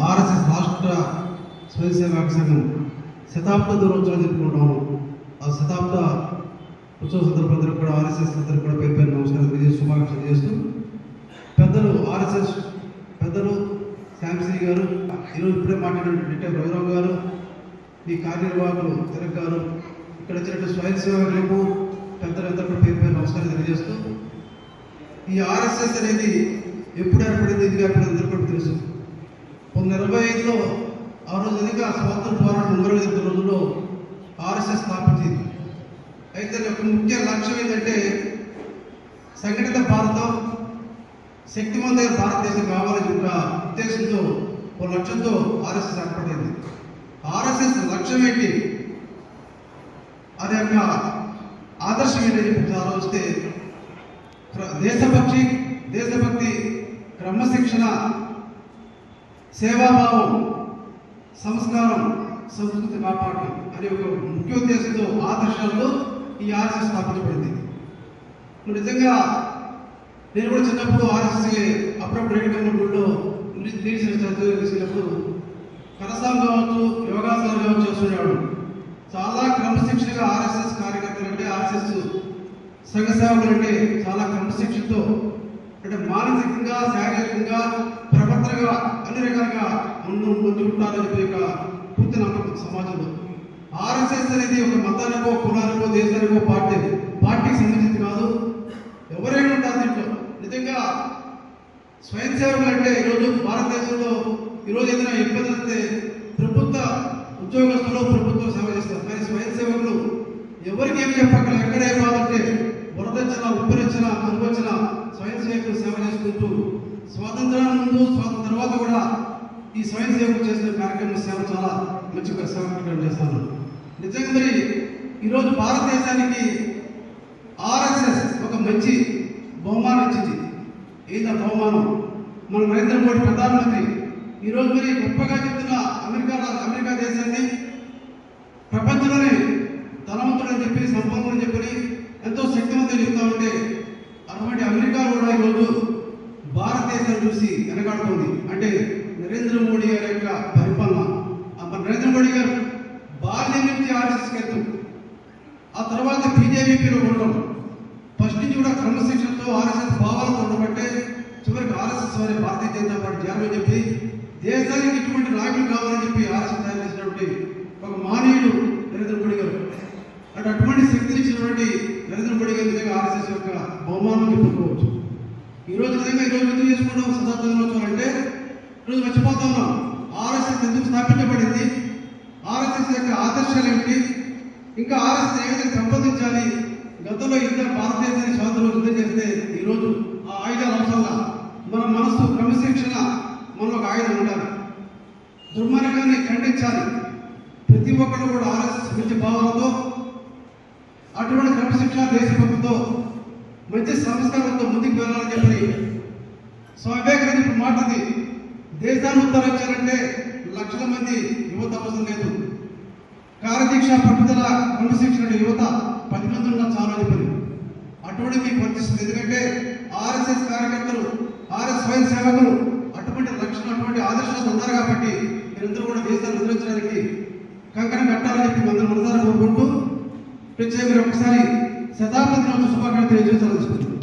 RSS రాష్ట్ర స్వయం సేవక సంఘం శతాబ్ద దినోత్సవం జరుపుకుంటాము ఆ శతాబ్ద ఉత్సవ సందర్భంలో కూడా ఆర్ఎస్ఎస్ అందరూ కూడా పేరు పేరు నమస్కారం తెలియజేసి శుభాకాంక్షలు చేస్తూ పెద్దలు ఆర్ఎస్ఎస్ పెద్దలు శ్యామశ్రీ గారు ఈరోజు ఇప్పుడే మాట్లాడిన నిట్టే రఘురావు గారు ఈ కార్యనిర్వాహకులు తిలక్ గారు ఇక్కడ వచ్చినట్టు స్వయం సేవకులకు పెద్దలందరూ కూడా పేరు పేరు నమస్కారం తెలియజేస్తూ ఈ ఆర్ఎస్ఎస్ అనేది ఎప్పుడు ఏర్పడింది ఇది ఏర్పడింది అందరూ కూడా తెలుసు. పంతొమ్మిది ఇరవై ఐదులో ఆ రోజు ఎదుగా స్వాతంత్ర పోరాటం ముందరగెత్తిన రోజుల్లో ఆర్ఎస్ఎస్ స్థాపించారు ఏంటంటే యొక్క ముఖ్య లక్ష్యం ఏంటంటే సంఘటిత భారతం శక్తివంతమైన భారతదేశం కావాలని ఒక ఉద్దేశంతో ఒక లక్ష్యంతో ఆర్ఎస్ఎస్ ఏర్పడింది. ఆర్ఎస్ఎస్ లక్ష్యం ఏంటి? అది యొక్క ఆదర్శం ఏంటని చెప్పి ఆలోచిస్తే దేశభక్తి దేశభక్తి క్రమశిక్షణ సేవాభావం సంస్కారం సంస్కృతి కాపాడడం అనే ఒక ముఖ్య ఉద్దేశంతో ఆదర్శాల్లో ఈ ఆర్ఎస్ఎస్ స్థాపించబడింది. నిజంగా నేను కూడా చిన్నప్పుడు ఆర్ఎస్ఎస్ అప్పుడప్పుడు రేడియో కన్నప్పుడు చదువు వేసినప్పుడు కరసాం కావచ్చు యోగాసనాలు కావచ్చు చేస్తున్నాడు చాలా క్రమశిక్షణగా ఆర్ఎస్ఎస్ కార్యకర్తలు అంటే ఆర్ఎస్ఎస్ సంఘ సేవకులు అంటే చాలా క్రమశిక్షణతో అంటే మానసికంగా శారీరకంగా ప్రవర్తనగా అన్ని రకాలుగా ముందు ముందు ఉంటారని చెప్పి ఒక పూర్తి నమ్మకం సమాజంలో. ఆర్ఎస్ఎస్ అనేది ఒక మతానికో కులానికో దేశానికో పార్టీ. పార్టీకి సంబంధించి కాదు. ఎవరైనా ఉంటారు దీంట్లో. నిజంగా స్వయం సేవకులు అంటే ఈరోజు భారతదేశంలో ఈరోజు ఏదైనా ఇబ్బంది వస్తే ప్రభుత్వ ఉద్యోగస్తులు ప్రభుత్వం సేవ చేస్తారు. కానీ స్వయం సేవకులు ఎవరికి ఏమి చెప్పక్కల ఎక్కడే కాదంటే వరదచ్చిన ఉంటే వరదొచ్చిన స్వయం సేవకులు సేవ చేసుకుంటూ స్వాతంత్రానికి ముందు స్వాతంత్ర తర్వాత కూడా ఈ స్వయం సేవకులు చేసిన కార్యక్రమం సేవ చాలా మంచి ఒక సేవ చేస్తాను. నిజంగా మరి ఈరోజు భారతదేశానికి ఆర్ఎస్ఎస్ ఒక మంచి బహుమానం ఇచ్చింది. ఏందా బహుమానం? మన నరేంద్ర మోడీ ప్రధానమంత్రి ఈరోజు మరి గొప్పగా చెప్తున్న అమెరికా అమెరికా దేశాన్ని ప్రపంచంలోనే ధనవంతుడని చెప్పి సంపన్నుడని చెప్పి ఎంతో శక్తివంతులు చెప్తా ఉంటే అటువంటి అమెరికా కూడా ఈరోజు భారతదేశాన్ని చూసి వెనకాడుతుంది. అంటే నరేంద్ర మోడీ గారి యొక్క పరిపాలన. నరేంద్ర మోడీ గారు నుంచి ఆ తర్వాత బీజేపీలో ఉండడం. ఫస్ట్ నుంచి కూడా క్రమశిక్షణతో ఆర్ఎస్ఎస్ భావాలు ఉండబట్టే చివరికి ఆర్ఎస్ఎస్ వారి భారతీయ జనతా పార్టీ చేరమని చెప్పి దేశానికి ఇటువంటి నాయకులు కావాలని చెప్పి ఆర్ఎస్ఎస్ తయారు చేసినటువంటి ఒక మానవుడు నరేంద్ర మోడీ గారు. అంటే అటువంటి శక్తిని ఇచ్చినటువంటి నరేంద్ర మోడీ గారి నిజంగా ఆర్ఎస్ఎస్ యొక్క బహుమానం చెప్పుకోవచ్చు. ఈ రోజు నిజంగా ఈ రోజు ఎందుకు చేసుకుంటాం శతాబ్ద అంటే ఈరోజు మర్చిపోతున్నాం ఆర్ఎస్ఎస్ ఎందుకు స్థాపించబడింది? ఆర్ఎస్ఎస్ యొక్క ఆదర్శాలు ఏమిటి? ఇంకా ఆర్ఎస్ఎస్ ఏ విధంగా సంపాదించాలి గతంలో ఇంత భారతదేశాన్ని స్వాతంత్రం యుద్ధం చేస్తే ఈరోజు ఆ ఆయుధాల అవసరంలా మన మనసు క్రమశిక్షణ మనలో ఒక ఆయుధం ఉండాలి. దుర్మార్గాన్ని ఖండించాలి. ప్రతి ఒక్కరు కూడా ఆర్ఎస్ఎస్ మంచి భావాలతో అటువంటి క్రమశిక్షణ దేశభక్తితో మంచి సంస్కారంతో ముందుకు వెళ్ళాలని చెప్పి స్వామి వివేకానంద ఇప్పుడు మాటది దేశాన్ని ఉత్తరించాలంటే లక్షల మంది యువత అవసరం లేదు. కార్యదీక్ష పట్టుదల క్రమశిక్షణ యువత పది మంది ఉన్న చాలా అటువంటి మీకు వర్తిస్తుంది ఎందుకంటే ఆర్ఎస్ఎస్ కార్యకర్తలు ఆర్ఎస్ స్వయం సేవకులు అటువంటి రక్షణ అటువంటి ఆదర్శాలు ఉన్నారు కాబట్టి మీరందరూ కూడా దేశాన్ని ఉద్ధరించడానికి కంకణం కట్టాలని చెప్పి మందరం మనసారా కోరుకుంటూ మీరు ఒకసారి శతాబ్ది శుభాకాంక్షలు తెలియజేస్తాను.